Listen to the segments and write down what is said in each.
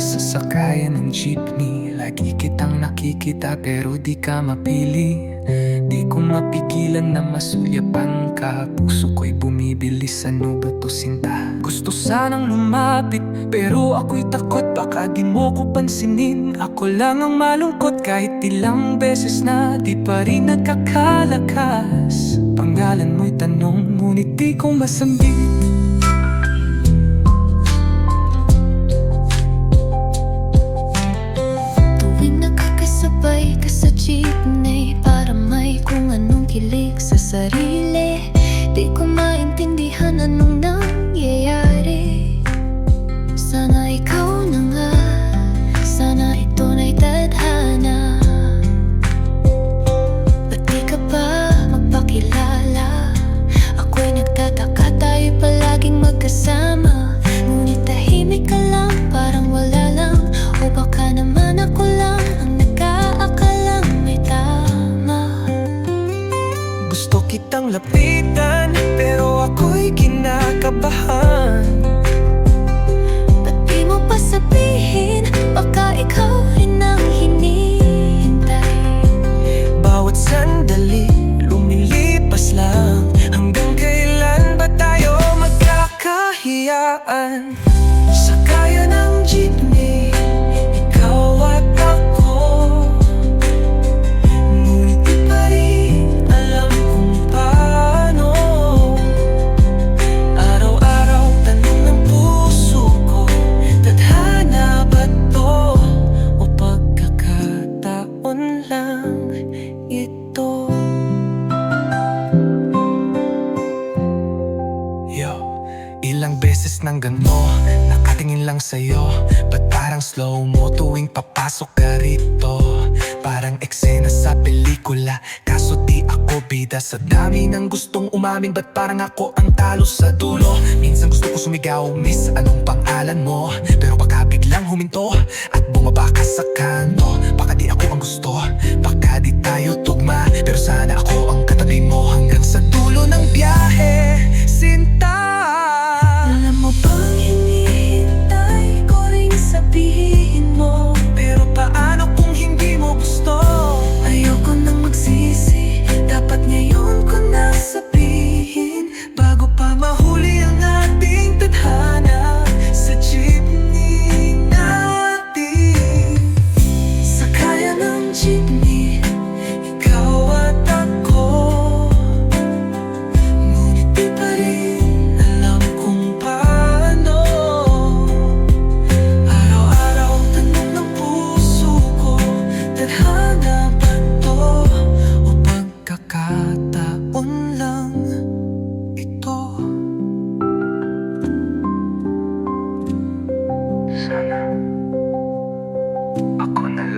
sa sakayan ng jeepney Lagi kitang nakikita pero di ka mapili. Di ko mapigilan na masuyapan ka Puso ko'y bumibilis ano ba to sinta. Gusto sanang lumapit pero ako'y takot Baka di mo ko pansinin. Ako lang ang malungkot kahit ilang beses na Di pa rin nagkakalakas. Pangalan mo'y tanong ngunit di ko masambit sarili. Di ko maintindihan anong nangyayari Gusto kitang lapitan Pero ako'y kinakabahan Ba't di mo pa sabihin? Baka ikaw rin ang hinihintay Bawat sandali Lumilipas lang Hanggang kailan ba tayo magkakahiyaan? Beses nang gano Nakatingin lang sa'yo. Ba't parang slow mo tuwing papasok ka rito? Parang eksena sa pelikula Kaso di ako bida. Sa dami ng gustong umamin Ba't parang ako ang talo sa dulo? Minsan gusto ko sumigaw Miss, anong pangalan mo? Pero baka biglang huminto At bumaba ka sa kanto Baka di ako ang gusto. Baka di tayo tugma Pero sana ako ang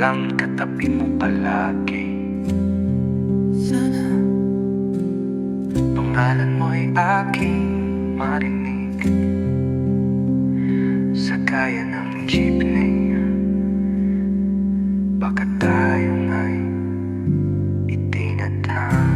lang katabi mo palagi. Sana Pangalan mo ay aking marinig. Sa kaya ng jeepney Baka tayo ay itinatang